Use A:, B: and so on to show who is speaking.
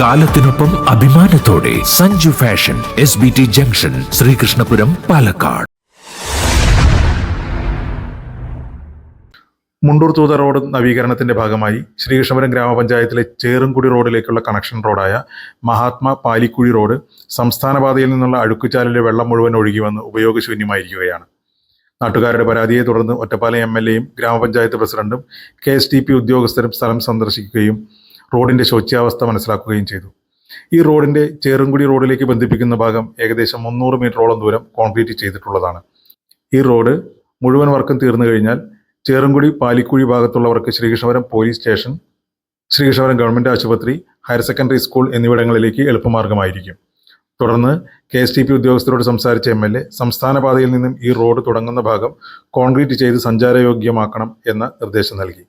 A: കാലത്തിനൊപ്പം അഭിമാനത്തോടെ Sanju fashion S B T junction Sreekrishnapuram Palakkad.
B: Mundur Thootha road നവീകരണത്തിന്റെ ഭാഗമായി ശ്രീകൃഷ്ണപുരം ഗ്രാമപഞ്ചായത്തിലെ ചേറുംകുടി റോഡിലേക്കുള്ള കണക്ഷൻ റോഡായ മഹാത്മാ പാലിക്കുഴി റോഡ് സംസ്ഥാന പാതയിൽ നിന്നുള്ള അഴുക്കുചാലിലെ വെള്ളം മുഴുവൻ ഒഴുകി വന്ന് ഉപയോഗശൂന്യമായിരിക്കുകയാണ്. നാട്ടുകാരുടെ പരാതിയെ തുടർന്ന് ഒറ്റപ്പാലം എം എൽ എയും ഗ്രാമപഞ്ചായത്ത് പ്രസിഡന്റും കെ എസ് ടി പി ഉദ്യോഗസ്ഥരും സ്ഥലം സന്ദർശിക്കുകയും റോഡിന്റെ ശോച്യാവസ്ഥ മനസ്സിലാക്കുകയും ചെയ്തു. ഈ റോഡിന്റെ ചേറുംകുടി റോഡിലേക്ക് ബന്ധിപ്പിക്കുന്ന ഭാഗം ഏകദേശം മുന്നൂറ് മീറ്ററോളം ദൂരം കോൺക്രീറ്റ് ചെയ്തിട്ടുള്ളതാണ്. ഈ റോഡ് മുഴുവൻ വർക്കും തീർന്നു കഴിഞ്ഞാൽ Cherumkudi പാലിക്കുഴി ഭാഗത്തുള്ളവർക്ക് Sreekrishnapuram police station Sreekrishnapuram government ആശുപത്രി ഹയർ സെക്കൻഡറി സ്കൂൾ എന്നിവിടങ്ങളിലേക്ക് എളുപ്പമാർഗമായിരിക്കും. തുടർന്ന് കെ എസ് ടി പി ഉദ്യോഗസ്ഥരോട് സംസാരിച്ച എം എൽ എ സംസ്ഥാന പാതയിൽ നിന്നും ഈ റോഡ് തുടങ്ങുന്ന ഭാഗം കോൺക്രീറ്റ് ചെയ്ത് സഞ്ചാരയോഗ്യമാക്കണം എന്ന നിർദ്ദേശം നൽകി.